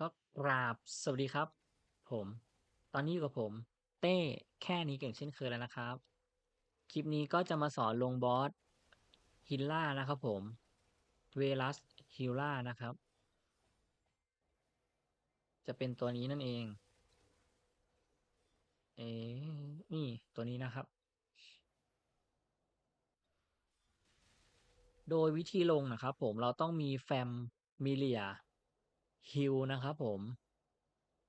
ก็กราบสวัสดีครับ ผม ตอนนี้อยู่กับผม เต้แค่นี้เก่งเช่นเคยแล้วนะครับ คลิปนี้ก็จะมาสอนลงบอสฮิลล่านะครับผมเวลัสฮิลล่านะครับ จะเป็นตัวนี้นั่นเอง เอ๊นี่ตัวนี้นะครับ โดยวิธีลงนะครับผมเราต้องมีแฟมมิเลีย ฮิลนะครับผม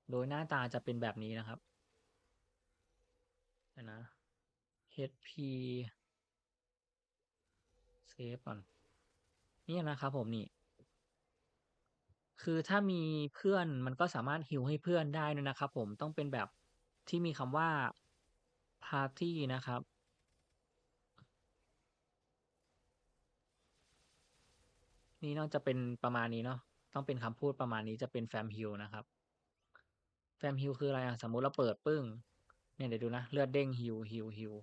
โดยหน้าตาจะเป็นแบบนี้นะครับเดี๋ยนะ HP เซฟก่อนนี่นะครับผมนี่ คือถ้ามีเพื่อนมันก็สามารถฮิวให้เพื่อนได้ด้วยนะครับผมต้องเป็นแบบที่มีคำว่า Party นะครับนี่นอกจะเป็นประมาณนี้เนาะ ต้องเป็นคำพูดประมาณนี้จะเป็นแฟมฮิลนะครับ แฟมฮิลคืออะไรอะ สมมุติเราเปิดปึ้ง เนี่ยเดี๋ยวดูนะ เลือดเด้งฮิลฮิลฮิล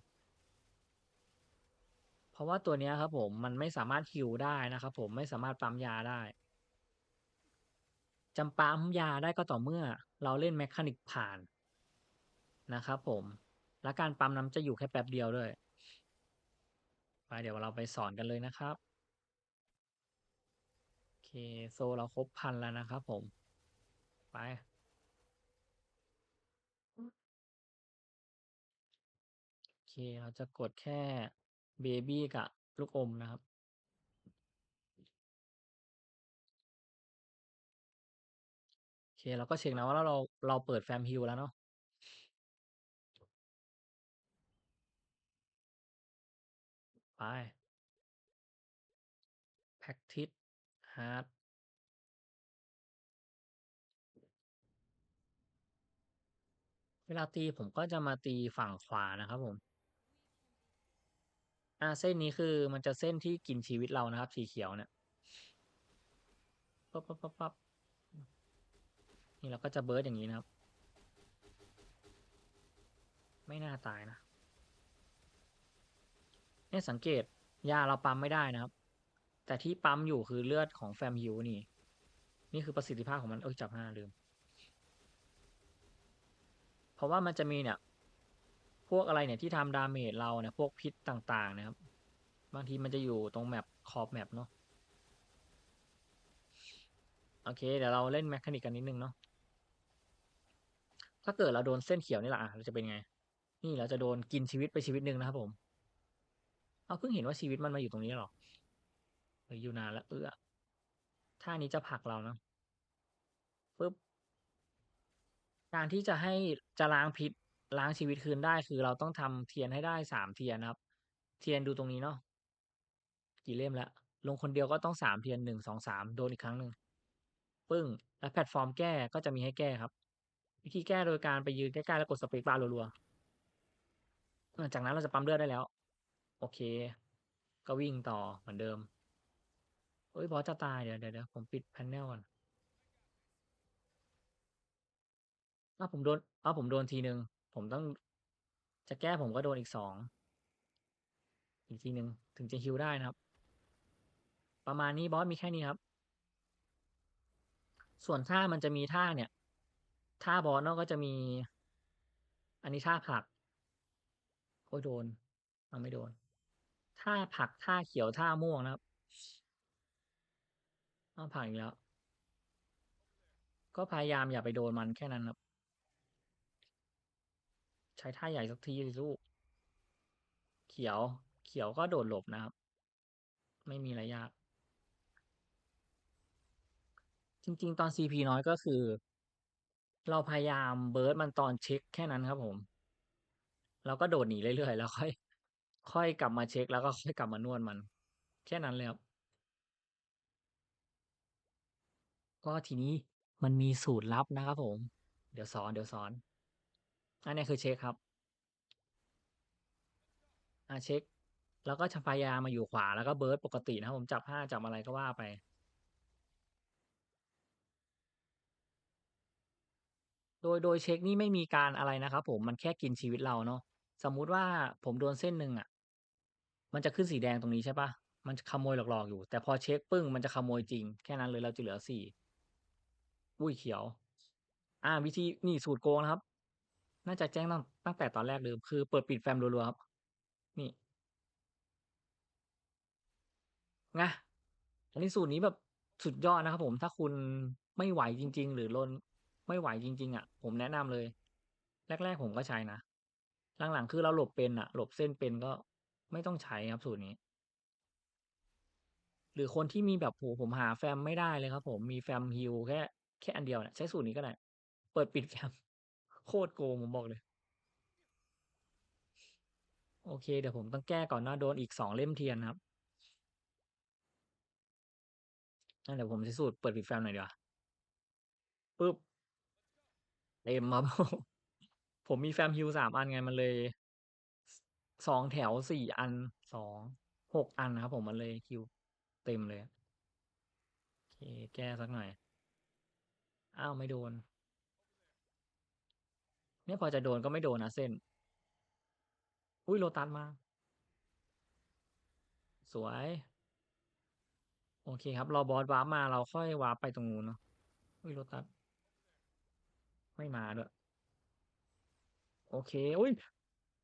เพราะว่าตัวนี้ครับผมมันไม่สามารถฮิลได้นะครับผมไม่สามารถปั๊มยาได้จำปั๊มยาได้ก็ต่อเมื่อเราเล่นแมคานิกผ่านนะครับผม และการปั๊มน้ำจะอยู่แค่แป๊บเดียวด้วย ไปเดี๋ยวเราไปสอนกันเลยนะครับ เคโซเราครบพันแล้วนะครับผม ไป โอเคเราจะกดแค่เบบี้กับลูกอมนะครับ โอเคเราก็เช็คนะว่าเราเราเปิดแฟมฮิลแล้วเนาะไป hard เวลาตีผมก็จะมาตีฝั่งขวานะครับผมอ่าเส้นนี้คือมันจะเส้นที่กินชีวิตเรานะครับ สีเขียวเนี่ยปั๊บปั๊บปั๊บปั๊บนี่เราก็จะเบิร์ดอย่างนี้นะครับ ไม่น่าตายนะเนี่ยสังเกตยาเราปั๊มไม่ได้นะครับ แต่ที่ปั๊มอยู่คือเลือดของแฟมฮิวนี่ นี่คือประสิทธิภาพของมัน เอ้ยจับห้าลืม เพราะว่ามันจะมีเนี่ย พวกอะไรเนี่ยที่ทำดาเมจเราเนี่ย พวกพิษต่าง ๆ นะครับ บางทีมันจะอยู่ตรงแมปขอบแมปเนาะโอเค เดี๋ยวเราเล่นแมคานิกกันนิดนึงเนาะถ้าเกิดเราโดนเส้นเขียวนี่แหละเราจะเป็นไง นี่เราจะโดนกินชีวิตไปชีวิตหนึ่งนะครับผม เอาเพิ่งเห็นว่าชีวิตมันมาอยู่ตรงนี้หรอ เอออยู่นานแล้วเออท่านี้จะผลักเรานะปึ๊บการที่จะให้จะล้างพิษล้างชีวิตคืนได้คือเราต้องทำเทียนให้ได้สามเทียนนะครับ เทียนดูตรงนี้เนาะกี่เล่มแล้วลงคนเดียวก็ต้องสามเทียนหนึ่งสองสามโดนอีกครั้งหนึ่งปึ้ง แล้วแพลตฟอร์มแก้ก็จะมีให้แก้ครับ วิธีแก้โดยการไปยืนใกล้ๆแล้วกดสเปกบาร์รัวๆจากนั้นเราจะปั๊มเลือดได้แล้ว โอเค ก็วิ่งต่อเหมือนเดิม เอ้ยบอสจะตายเดี๋ยวเดี๋ยวเดี๋ยวผมปิดแพนเนลก่อนอ้าผมโดนอ้าผมโดนทีหนึ่งผมต้องจะแก้ผมก็โดนอีกสองอีกทีหนึ่งถึงจะฮิวได้นะครับ ประมาณนี้บอสมีแค่นี้ครับ ส่วนท่ามันจะมีท่าเนี่ย ท่าบอสเนาะก็จะมี อันนี้ท่าผักโอ้ยโดนเอาไม่โดน ท่าผักท่าเขียวท่าม่วงนะครับ อาผลักอีกแล้ว ก็พยายามอย่าไปโดนมันแค่นั้นครับ ใช้ท่าใหญ่สักทีสิลูก เขียว เขียวก็โดดหลบนะครับ ไม่มีอะไรยาก จริง ๆ ตอน CP น้อยก็คือ เราพยายามเบิร์ดมันตอนเช็คแค่นั้นครับผม เราก็โดดหนีเรื่อยๆแล้วค่อย ค่อยกลับมาเช็คแล้วก็ค่อยกลับมานวดมัน แค่นั้นเลยครับ ก็ทีนี้มันมีสูตรลับนะครับผม เดี๋ยวสอนเดี๋ยวสอน อันนี้คือเช็คครับ อ่าเช็ค แล้วก็จะพยายามมาอยู่ขวาแล้วก็เบิร์ดปกตินะครับผมจับห้าจับอะไรก็ว่าไป โดยโดยเช็คนี่ไม่มีการอะไรนะครับผมมันแค่กินชีวิตเราเนาะสมมุติว่าผมโดนเส้นหนึ่งอะ มันจะขึ้นสีแดงตรงนี้ใช่ปะมันจะขโมยหลอกๆอยู่ แต่พอเช็คปึ้งมันจะขโมยจริง แค่นั้นเลยเราจะเหลือสี่ อุ้ยเขียว อ่า วิธีนี่สูตรโกงนะครับ น่าจะแจ้งตั้งตั้งแต่ตอนแรกเลยคือเปิดปิดแฟมรัวๆครับ นี่ไงอันนี้สูตรนี้แบบสุดยอดนะครับผม ถ้าคุณไม่ไหวจริง ๆ หรือรนไม่ไหวจริง ๆอะผมแนะนำเลย แรก ๆ ผมก็ใช้นะ หลังๆคือเราหลบเป็นอะหลบเส้นเป็นก็ไม่ต้องใช้ครับสูตรนี้ หรือคนที่มีแบบโอ้โฮผมหาแฟมไม่ได้เลยครับ ผมมีแฟม heal แค่ แค่อันเดียวเนี่ยใช้สูตรนี้ก็ได้เปิดปิดแฟมโคตรโกงผมบอกเลย โอเค เดี๋ยวผมต้องแก้ก่อนนะโดนอีก2เล่มเทียนครับงั้นเดี๋ยวผมใช้สูตรเปิดปิดแฟมหน่อยดีกว่าปึ๊บเต็มครับผมมีแฟม heal 3อันไงมันเลยส2แถว4อัน2 6อันนะครับผมมันเลย heal เต็มเลยโอเคแก้สักหน่อย อ้าวไม่โดน เนี่ยพอจะโดนก็ไม่โดนนะเส้น อุ๊ย Lotus มา สวย โอเคครับรอบอสวาร์ปมาเราค่อยวาร์ปไปตรงนู้นเนาะอุ๊ย Lotus ไม่มาด้วยโอเค อุ๊ย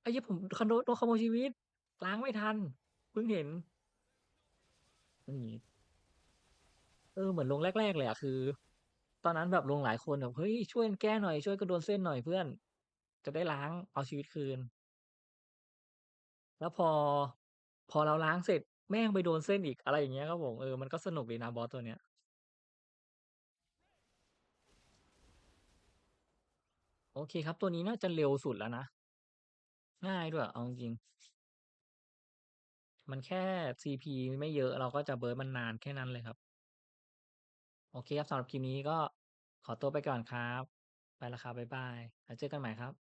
ไอ้เหี้ยผมคโดนโดนขโมยชีวิต ล้างไม่ทัน เพิ่งเห็นอืมเออ เหมือนลงแรก ๆ เลยอะคือ ตอนนั้นแบบลงหลายคนแบบ"เฮ้ยช่วยกันแก้หน่อยช่วยกันโดนเส้นหน่อยเพื่อน จะได้ล้างเอาชีวิตคืน"แล้วพอ พอเราล้างเสร็จแม่งไปโดนเส้นอีกอะไรอย่างเงี้ยครับผมเออมันก็สนุกดีนะบอสตัวเนี้ยโอเคครับ ตัวนี้น่าจะเร็วสุดแล้วนะง่ายด้วยเอาจริงมันแค่ CP ไม่เยอะเราก็จะเบิร์มันนานแค่นั้นเลยครับ โอเคครับสำหรับคลิปนี้ก็ ขอตัวไปก่อนครับ ไปแล้วครับ บ๊ายบาย แล้วเจอกันใหม่ครับ